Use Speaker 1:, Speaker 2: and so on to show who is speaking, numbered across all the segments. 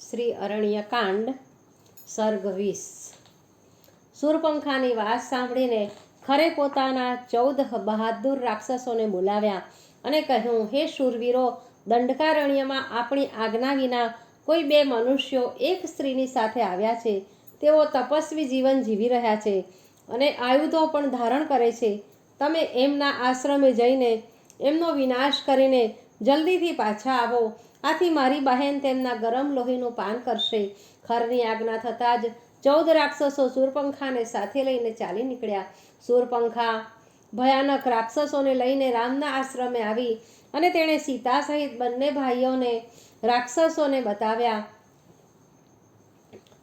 Speaker 1: શ્રી અરણ્યકાંડ, સર્ગ વીસ. સુરપંખાની વાત સાંભળીને ખરે પોતાના ચૌદ બહાદુર રાક્ષસોને બોલાવ્યા અને કહ્યું, હે શૂરવીરો, દંડકારણ્યમાં આપણી આજ્ઞા વિના કોઈ બે મનુષ્યો એક સ્ત્રીની સાથે આવ્યા છે. તેઓ તપસ્વી જીવન જીવી રહ્યા છે અને આયુધો પણ ધારણ કરે છે. તમે એમના આશ્રમે જઈને એમનો વિનાશ કરીને જલ્દીથી પાછા આવો આથી મારી બહેન તેમના ગરમ લોહીનું પાન કરશે. ખરની આજ્ઞા થતાં જ ચૌદ રાક્ષસો સૂરપંખાને સાથે લઈને ચાલી નીકળ્યા. સૂરપંખા ભયાનક રાક્ષસોને લઈને રામના આશ્રમે આવી અને તેણે સીતા સહિત બંને ભાઈઓને રાક્ષસોને બતાવ્યા.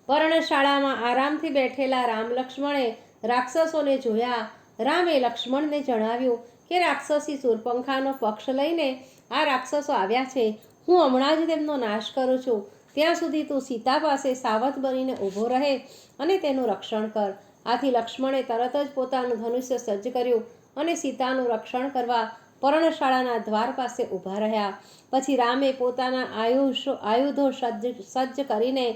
Speaker 1: પર્ણશાળામાં આરામથી બેઠેલા રામ લક્ષ્મણે રાક્ષસોને જોયા. રામે લક્ષ્મણને જણાવ્યું કે રાક્ષસી સૂરપંખાનો પક્ષ લઈને આ રાક્ષસો આવ્યા છે. હું હમણાં જ તેમનો નાશ કરું છું. ત્યાં સુધી તું સીતા પાસે સાવધ બનીને ઊભો રહે અને તેનું રક્ષણ કર. આથી લક્ષ્મણે તરત જ પોતાનું ધનુષ્ય સજ્જ કર્યું અને સીતાનું રક્ષણ કરવા પર્ણશાળાના દ્વાર પાસે ઊભા રહ્યા. પછી રામે પોતાના આયુષ, આયુધો સજ્જ સજ્જ કરીને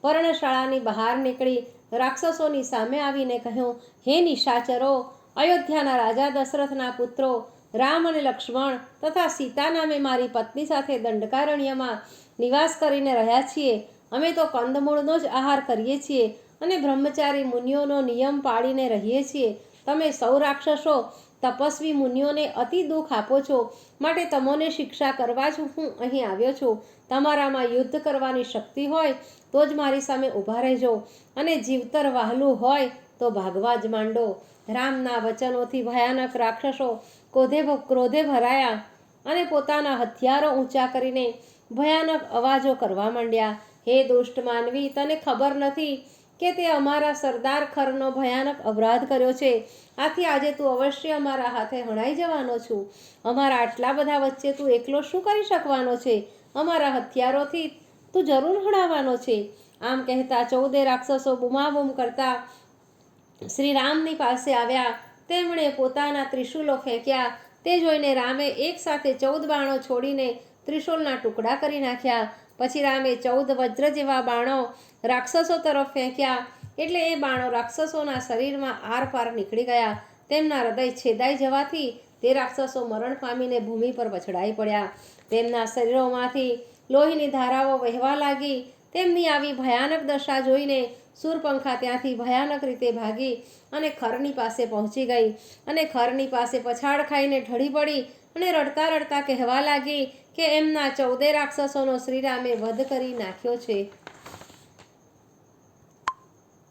Speaker 1: પર્ણશાળાની બહાર નીકળી રાક્ષસોની સામે આવીને કહ્યું, હે નિશાચરો, અયોધ્યાના રાજા દશરથના પુત્રો રામ અને લક્ષ્મણ તથા સીતા નામે મારી પત્ની સાથે દંડકારણ્યમાં નિવાસ કરીને રહ્યા છીએ. અમે તો કંદમૂળનો જ આહાર કરીએ છીએ અને બ્રહ્મચારી મુનિઓનો નિયમ પાળીને રહીએ છીએ. તમે સૌ રાક્ષસો તપસ્વી મુનિઓને અતિ દુઃખ આપો છો. માટે તમોને શિક્ષા કરવા જ હું અહીં આવ્યો છું. તમારામાં યુદ્ધ કરવાની શક્તિ હોય તો જ મારી સામે ઊભા રહેજો અને જીવતર વહાલું હોય તો ભાગવા જ માંડો. રામના વચનોથી ભયાનક રાક્ષસો ક્રોધે ક્રોધે ભરાયા અને પોતાના હથિયારો ઊંચા કરીને ભયાનક અવાજો કરવા માંડ્યા. હે દુષ્ટ માનવી, તને ખબર નથી કે તે અમારા સરદાર ખરનો ભયાનક અપરાધ કર્યો છે? આથી આજે તું અવશ્ય અમારા હાથે હણાઈ જવાનો છું. અમારા આટલા બધા વચ્ચે તું એકલો શું કરી શકવાનો છે? અમારા હથિયારોથી તું જરૂર હણાવવાનો છે. આમ કહેતા ચૌદે રાક્ષસો બૂમાબૂમ કરતા શ્રી રામની પાસે આવ્યા. તેમણે પોતાના ત્રિશુલો ફેંક્યા. તે જોઈને રામે એક સાથે ચૌદ બાણો છોડીને ત્રિશુલના ટુકડા કરી નાખ્યા. પછી રામે ચૌદ વજ્ર જેવા બાણો રાક્ષસો તરફ ફેંક્યા. એટલે એ બાણો રાક્ષસોના શરીરમાં આરપાર નીકળી ગયા. તેમના હૃદય છેદાઈ જવાથી તે રાક્ષસો મરણ પામીને ભૂમિ પર પછડાઈ પડ્યા. તેમના શરીરોમાંથી લોહીની ધારાઓ વહેવા લાગી. તેમની આવી ભયાનક દશા જોઈને સૂરપંખા ત્યાંથી ભયાનક રીતે ભાગી અને ખરની પાસે પહોંચી ગઈ અને ખરની પાસે પછાડ ખાઈને ઢળી પડી અને રડતા રડતા કહેવા લાગી કે એમના ચૌદે રાક્ષસોનો શ્રીરામે વધ કરી નાખ્યો છે.